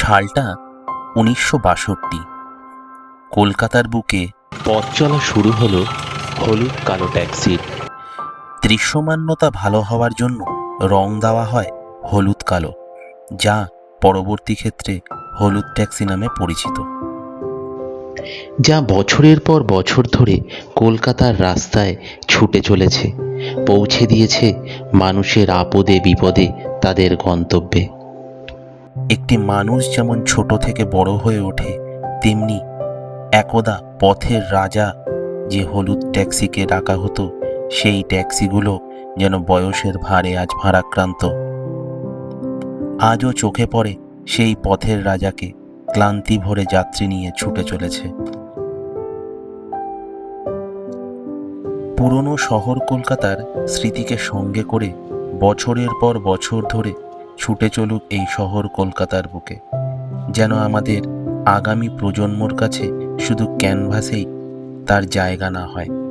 সালটা উনিশশো বাষট্টি। কলকাতার বুকে পথ চলা শুরু হলো হলুদ কালো ট্যাক্সির। দৃশ্যমান্যতা ভালো হওয়ার জন্য রং দেওয়া হয় হলুদ কালো, যা পরবর্তী ক্ষেত্রে হলুদ ট্যাক্সি নামে পরিচিত। যা বছরের পর বছর ধরে কলকাতার রাস্তায় ছুটে চলেছে, পৌঁছে দিয়েছে মানুষের আপদে বিপদে তাদের গন্তব্যে। একটি মানুষ যেমন ছোট থেকে বড় হয়ে ওঠে, তেমনি একদা পথের রাজা যে হলুদ ট্যাক্সিকে ডাকা হতো, সেই ট্যাক্সিগুলো যেন বয়সের ভারে আজ ভারাক্রান্ত। আজও চোখে পড়ে সেই পথের রাজাকে ক্লান্তি ভরে যাত্রী নিয়ে ছুটে চলেছে। পুরনো শহর কলকাতার স্মৃতিকে সঙ্গে করে বছরের পর বছর ধরে ছুটে চলুক এই শহর কলকাতার বুকে। যেন আমাদের আগামী প্রজন্মর কাছে শুধু ক্যানভাসেই তার জায়গা না হয়।